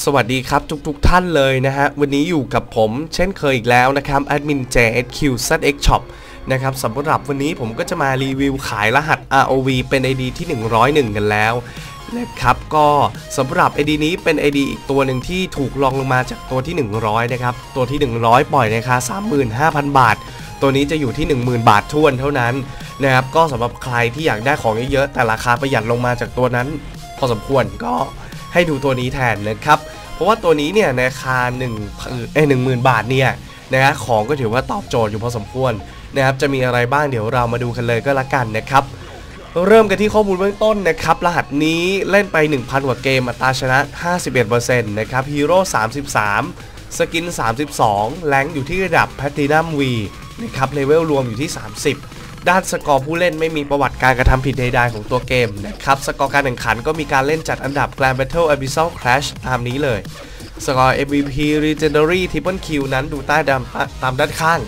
สวัสดีครับทุกๆทท่านเลยนะฮะ วันนี้อยู่กับผมเช่นเคยอีกแล้วนะครับแอดมิน JSQZX Shop นะครับสำหรับวันนี้ผมก็จะมารีวิวขายรหัส ROV เป็น ID ที่ 101 กันแล้วนะครับก็สำหรับ ID นี้เป็น ID อีกตัวหนึ่งที่ถูกลองลงมาจากตัวที่ 100 นะครับ ตัวที่ 100 ปล่อยในราคา35,000 บาท ตัวนี้จะอยู่ที่ 10,000 บาททวนเท่านั้นนะครับก็สำหรับใครที่อยากได้ของเยอะๆแต่ราคาประหยัดลงมาจากตัวนั้น พอสมควรก็ ให้ดูตัวนี้แทนนะครับ เพราะว่าตัวนี้เนี่ยในราคา1เอ้หนึ่งหมื่นบาทเนี่ยนะฮะของก็ถือว่าตอบโจทย์อยู่พอสมควรนะครับจะมีอะไรบ้างเดี๋ยวเรามาดูกันเลยก็แล้วกันนะครับเริ่มกันที่ข้อมูลเบื้องต้นนะครับ รหัสนี้เล่นไป 1,000กว่าเกมอัตราชนะ 51%นะครับฮีโร่33 สกิน 32 แรงอยู่ที่ระดับแพตตินัมวีนะครับเลเวลรวมอยู่ที่ 30 ด้านสกอร์ผู้เล่นไม่มีประวัติการกระทำผิดใดๆของตัวเกมนะครับ สกอร์การแข่งขันก็มีการเล่นจัดอันดับ Grand Battle Abyssal Clash ตามนี้เลย สกอร์ MVP Legendary Triple Q นั้นดูใต้ดำตามด้านข้าง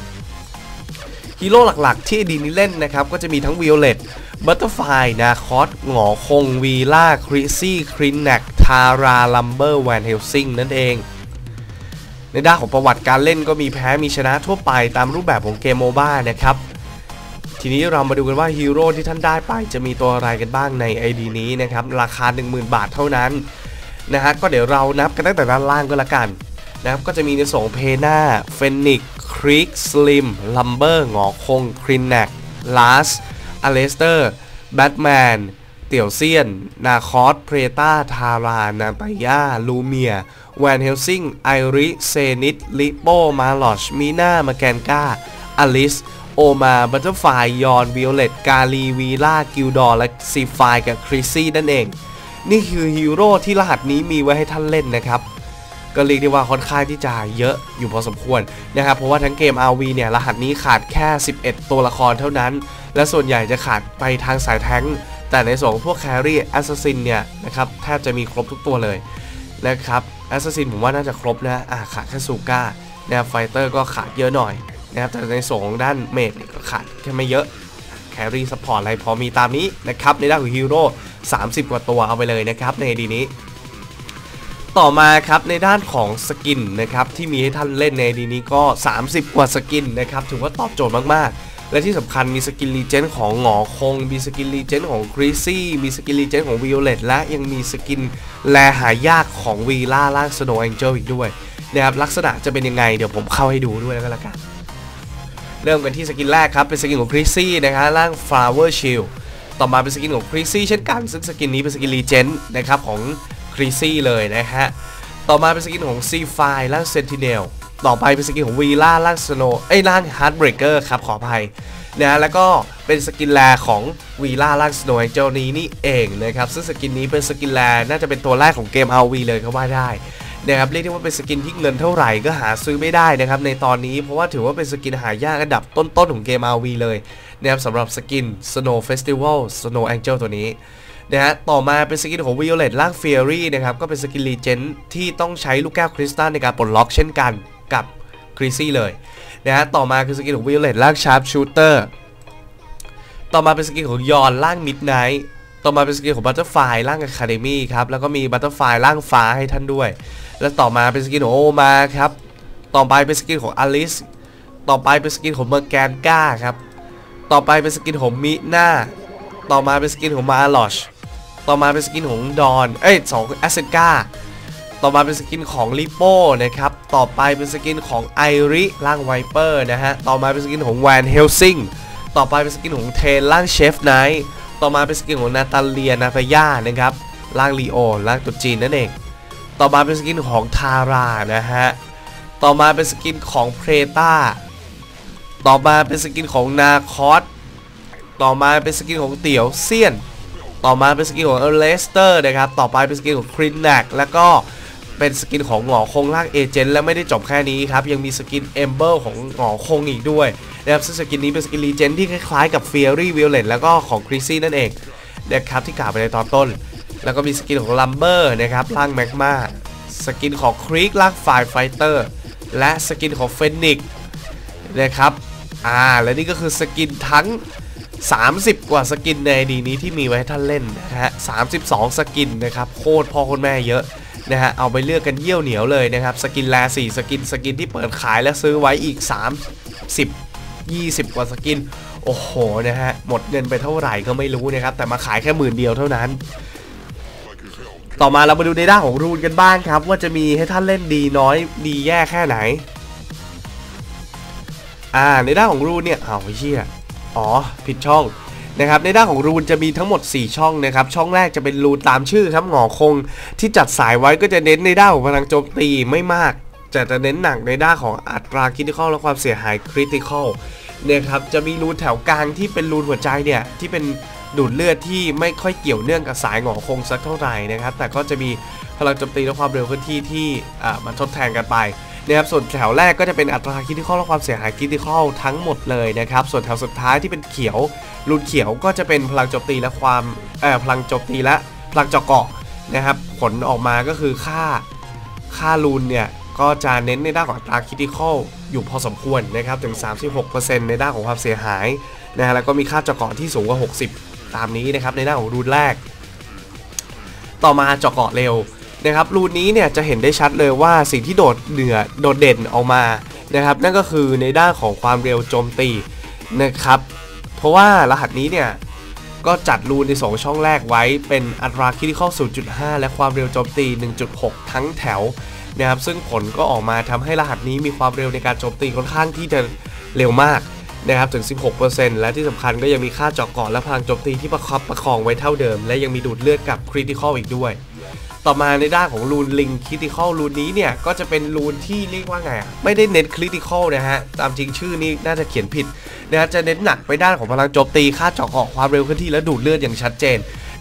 ฮีโร่หลักๆ ที่ดีนี้เล่นนะครับ ก็จะมีทั้ง Violet Butterfly นาคอสหงอคง วีล่า คริซี่ครินแนกทาราลัมเบอร์แวนเฮลซิงนั่นเองในด้านของประวัติการเล่นก็มีแพ้มีชนะทั่วไปตามรูปแบบของเกมโมบ้านะครับ ทีนี้เรามาดูกันว่าฮีโร่ที่ท่านได้ไปจะมีตัวอะไรกันบ้างใน ID นี้นะครับราคา 10,000 บาทเท่านั้นนะฮะก็เดี๋ยวเรานับกันตั้งแต่ด้านล่างก็แล้วกันนะครับก็จะมีในส่งเพน่าเฟนิกคริกสลิมลัมเบอร์หงอคงครินแนกลาสอเลสเตอร์แบทแมนเตี่ยวเซียน นาคอสเพรตาทารานาตายาลูเมียแวนเฮลซิงไอริ เซนิตลิโปมาลอช มีนามาแกนกาอลิส โอมาบัตเตอร์ไฟยอนวิโอเลตกาลีวีล่ากิลดอร์และซีไฟกับคริสซี่นั่นเอง นี่คือฮีโร่ที่รหัสนี้มีไว้ให้ท่านเล่นนะครับ ก็เรียกได้ว่าค่อนข้างที่จะเยอะอยู่พอสมควรนะครับเพราะว่าทั้งเกม RV เนี่ยรหัสนี้ขาดแค่ 11 ตัวละครเท่านั้น และส่วนใหญ่จะขาดไปทางสายแท้งแต่ในส่วนของพวกแครี่แอสซัสซินเนี่ยนะครับแทบจะมีครบทุกตัวเลยนะครับแอสซัสซินผมว่าน่าจะครบนะอ่าขาดแค่ซูก้านะครับไฟเตอร์ก็ขาดเยอะหน่อย นะครับแต่ในส่วนของด้านเมดก็ขาดแค่ไม่เยอะแครี่ซัพพอร์ตอะไรพอมีตามนี้นะครับในด้านของฮีโร่30 กว่าตัวเอาไปเลยนะครับในดีนี้ ต่อมาครับในด้านของสกินนะครับที่มีให้ท่านเล่นในดีนี้ก็ 30 กว่าสกินนะครับถือว่าตอบโจทย์มากๆและที่สำคัญมีสกินรีเจนของหงอคง มีสกินรีเจนของคริซี่มีสกินรีเจนของวิโอเลตและยังมีสกินแลหายากของวีล่าล่างสโนว์แองเจิลอีกด้วยนะครับลักษณะจะเป็นยังไงเดี๋ยวผมเข้าให้ดูด้วยแล้วกันละกัน เริ่มกันที่สกินแรกครับ เป็นสกินของคริซี่นะครับร่าง Flower Shield ต่อมาเป็นสกินของคริซี่เช่นกันซึ่งสกินนี้เป็นสกินรีเจนนะครับของคริซี่เลยนะฮะต่อมาเป็นสกินของซีไฟล่างเซนติเนลต่อไปเป็นสกินของวีล่าล่างสโนไอ้ล่างฮาร์ดเบรกเกอร์ครับขออภัยนะแล้วก็เป็นสกินแลของวีล่าล่างสโนไอเจลนี้นี่เองนะครับซึ่งสกินนี้เป็นสกินแลน่าจะเป็นตัวแรกของเกม RV เลยก็ว่าได้ นะครับเรียกได้ว่าเป็นสกินที่เงินเท่าไหร่ก็หาซื้อไม่ได้นะครับในตอนนี้เพราะว่าถือว่าเป็นสกินหายากอันดับต้นๆของเกม RV เลยนะครับสำหรับสกิน Snow Festival Snow Angel ตัวนี้นะฮะต่อมาเป็นสกินของ Violet ล่าง Fury นะครับก็เป็นสกินรีเจนที่ต้องใช้ลูกแก้วคริสตัลในการปลดล็อกเช่นกันกับคริซี่เลยนะฮะต่อมาคือสกินของ Violet ล่าง Sharp Shooter ต่อมาเป็นสกินของยอนล่าง Midnight ต่อมาเป็นสกินของ Butterfly ล่าง Academy ครับ แล้วก็มี Butterfly ล่างฟ้าให้ท่านด้วย แล้วต่อมาเป็นสกินของโอมาครับ ต่อไปเป็นสกินของอลิส ต่อไปเป็นสกินของเมอร์แกนก้าครับ ต่อไปเป็นสกินของมิน่า ต่อมาเป็นสกินของมาลอช ต่อมาเป็นสกินของดอน เอ้ยสองแอสเซนกาต่อมาเป็นสกินของลิโป้นะครับ ต่อไปเป็นสกินของไอริล่างไวเปอร์นะฮะ ต่อมาเป็นสกินของแวนเฮลซิง ต่อไปเป็นสกินของเทนล่างเชฟไนท์ ต่อมาเป็นสกินของนาตาเลียนาตาย่านะครับล่างลีโอล่างตุจีนนั่นเอง ต่อมาเป็นสกินของทารานะฮะ ต่อมาเป็นสกินของเพรตาต่อมาเป็นสกินของนาคอสต่อมาเป็นสกินของเตี๋ยวเซียน ต่อมาเป็นสกินของเอเลสเตอร์นะครับ ต่อไปเป็นสกินของครินแนกแล้วก็ เป็นสกินของหงอคงล่างเอเจนต์และไม่ได้จบแค่นี้ครับ ยังมีสกินเอมเบอร์ของหงอคงอีกด้วยนะครับซึ่งสกินนี้เป็นสกินรีเจนที่คล้ายๆกับเฟียรี่วิลเลตแล้วก็ของคริซี่นั่นเองนะครับที่กล่าวไปในตอนต้น แล้วก็มีสกินของลัมเบอร์นะครับล่างแมกมาสกินของครีกล่างไฟไฟเตอร์และสกินของเฟนิกนะครับอ่าและนี่ก็คือสกินทั้ง 30 กว่าสกินในดีนี้ที่มีไว้ให้ท่านเล่นนะฮะ32สกินนะครับโคตรพ่อโคตรแม่เยอะ นะฮะเอาไปเลือกกันเยี่ยวเหนียวเลยนะครับสกินแล4สกินสกินที่เปิดขายและซื้อไว้อีก 30 20 กว่าสกิน โอ้โหนะฮะหมดเงินไปเท่าไหร่ก็ไม่รู้นะครับแต่มาขายแค่หมื่นเดียวเท่านั้น ต่อมาเรามาดูในด้านของรูนกันบ้างครับ ว่าจะมีให้ท่านเล่นดีน้อยดีแย่แค่ไหนอ่าในด้านของรูนเนี่ยเอาเชี่ยอ๋อ ผิดช่อง นะครับในด้านของรูนจะมีทั้งหมด 4 ช่องนะครับช่องแรกจะเป็นรูนตามชื่อครับหงอคง ที่จัดสายไว้ก็จะเน้นในด้านของพลังโจมตีไม่มากแต่จะเน้นหนักในด้านของอัตราคริติคอลและความเสียหายคริติคอลเนี่ยครับจะมีรูนแถวกลางที่เป็นรูนหัวใจเนี่ยที่เป็นดูดเลือดที่ไม่ค่อยเกี่ยวเนื่องกับสายหงอคงสักเท่าไหร่นะครับแต่ก็จะมีพลังโจมตีและความเร็วเคลื่อนที่ที่อ่ามันทดแทนกันไป นะครับส่วนแถวแรกก็จะเป็นอัตราคริติคอลและความเสียหายคริติคอทั้งหมดเลยนะครับส่วนแถวสุดท้ายที่เป็นเขียวรูนเขียวก็จะเป็นพลังโจมตีและความเอ่อพลังโจมตีและพลังเจาะเกาะนะครับผลออกมาก็คือค่าค่ารูนเนี่ยก็จะเน้นในด้านของอัตราคริติคอลอยู่พอสมควรนะครับถึง 36%ในด้านของความเสียหายนะฮะแล้วก็มีค่าเจาะเกาะที่สูงกว่า 60 ตามนี้นะครับในด้านของรูนแรก ต่อมาเจาะเกาะเร็ว นะครับรูนนี้เนี่ยจะเห็นได้ชัดเลยว่าสิ่งที่โดดเหนือโดดเด่นออกมานะครับนั่นก็คือในด้านของความเร็วโจมตีนะครับเพราะว่ารหัสนี้เนี่ยก็จัดรูนใน 2 ช่องแรกไว้เป็นอัตราคิดิคอล0.5 และความเร็วโจมตี 1.6 ทั้งแถวนะครับซึ่งผลก็ออกมาทำให้รหัสนี้มีความเร็วในการโจมตีค่อนข้างที่จะเร็วมากนะครับถึง 16%และที่สำคัญก็ยังมีค่าเจาะเกาะและพลังโจมตีที่ประคับประคองไว้เท่าเดิม และยังมีดูดเลือดกับคริติคอลอีกด้วย ต่อมาในด้านของรูนลิงคริติคอลรูนนี้เนี่ย ก็จะเป็นรูนที่เรียกว่าไงอะไม่ได้เน้นคริติคอลนะฮะ ตามจริงชื่อนี้น่าจะเขียนผิดนะฮะจะเน้นหนักไปด้านของพลังโจมตีค่าเจาะเกาะความเร็วเคลื่อนที่และดูดเลือดอย่างชัดเจน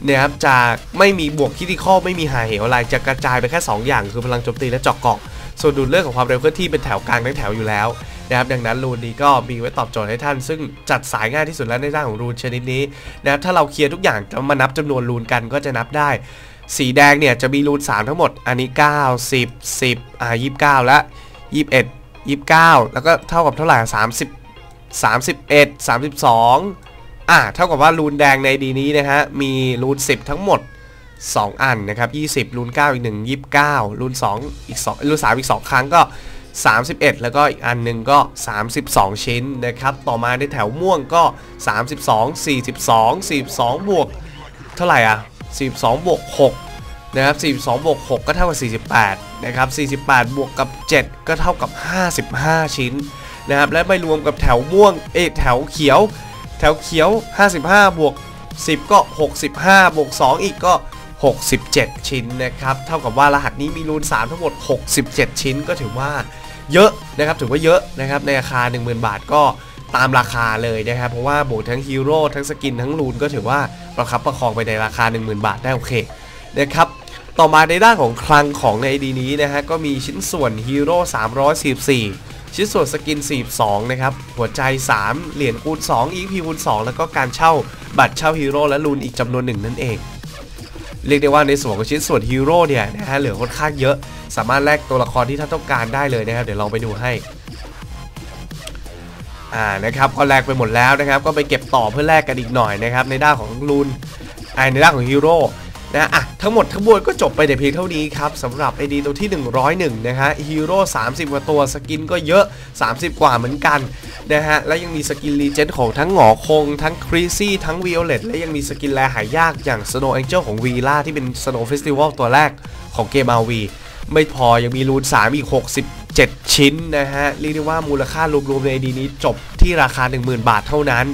นะครับจะไม่มีบวกคริติคอลไม่มีหายเหวอะไรจะกระจายไปแค่ 2 อย่างคือพลังโจมตีและเจาะเกาะส่วนดูดเลือดของความเร็วเคลื่อนที่เป็นแถวกลางทั้งแถวอยู่แล้วนะครับดังนั้นรูนนี้ก็มีไว้ตอบโจทย์ให้ท่าน ซึ่งจัดสายง่ายที่สุดแล้วในด้านของรูนชนิดนี้นะครับถ้าเราเคลียร์ทุกอย่างจะมานับจำนวนรูนกันก็จะนับได้ สีแดงเนี่ยจะมีรูน3ทั้งหมด อันนี้ 9 10 10อ่า29 และ 21 29 แล้วก็เท่ากับเท่าไหร่ 30 31 32 อ่าเท่ากับว่ารูนแดงในดีนี้นะฮะ มีรูน10 ทั้งหมด 2 อันนะครับ 20 รูน 9 อีก 1 29 รูน 2 อีก 2 รูน 3 อีก 2 ครั้งก็ 31 แล้วก็อีกอันหนึ่งก็ 32 ชิ้นนะครับ ต่อมาในแถวม่วงก็ 32 42 42 บวก เท่าไหร่อะ 42บวก6นะครับ42บวก6ก็เท่ากับ 48นะครับ48 บวกกับ 7 ก็เท่ากับ 55 ชิ้นนะครับและไม่รวมกับแถวม่วงเอแถวเขียว แถวเขียว 55 บวก 10 ก็ 65 บวก 2 อีกก็ 67 ชิ้นนะครับเท่ากับว่ารหัสนี้มีรูน 3 ทั้งหมด 67 ชิ้นก็ถือว่าเยอะนะครับถือว่าเยอะนะครับในราคา 10,000 บาทก็ตามราคาเลยนะครับเพราะว่าบวกทั้งฮีโร่ทั้งสกินทั้งรูนก็ถือว่า ประคับประคองไปในราคา 10,000 บาทได้โอเคนะครับต่อมาในด้านของคลังของในดีนี้นะฮะก็มีชิ้นส่วนฮีโร่344 ชิ้นส่วนสกิน 42 นะครับ หัวใจ 3 เหรียญคูณ2 EP คูณ2 แล้วก็การเช่าบัตรเช่าฮีโร่และรูนอีกจำนวนหนึ่งนั่นเอง เรียกได้ว่าในส่วนของชิ้นส่วนฮีโร่เนี่ยนะฮะเหลือค่อนข้างเยอะ สามารถแลกตัวละครที่ท่านต้องการได้เลยนะครับเดี๋ยวลองไปดูให้ อ่านะครับก็แลกไปหมดแล้วนะครับ ก็ไปเก็บต่อเพื่อแลกกันอีกหน่อยนะครับในด้านของรูนอ่าในด้านของฮีโร่นะอะทั้งหมดทั้งมวลก็จบไปแต่เพียงเท่านี้ครับสำหรับ ID ตัวที่ 101 นะฮะฮีโร่30 กว่าตัวสกินก็เยอะ 30 กว่าเหมือนกันนะฮะแล้วยังมีสกินรีเจนของทั้งหงอคง ทั้งครีซี่ทั้งวิโอเลตและยังมีสกินแลหายากอย่าง Snow Angel ของวีล่าที่เป็น Snow Festival ตัวแรกของเกม RV ไม่พอยังมีรูน3อีก 7 ชิ้นนะฮะเรียกได้ว่ามูลค่ารวมๆในดีนี้จบที่ราคา 10,000 บาทเท่านั้น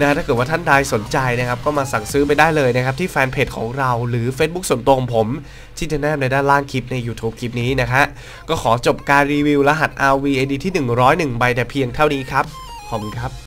นะถ้าเกิดว่าท่านใดสนใจนะครับ ก็มาสั่งซื้อไปได้เลยนะครับ ที่แฟนเพจของเราหรือ Facebook ส่วนตัวของผม ที่จะแนบในด้านล่างคลิปใน YouTube คลิปนี้นะฮะก็ขอจบการรีวิวรหัส RV ID ที่ 101 ใบแต่เพียงเท่านี้ครับ ขอบคุณครับ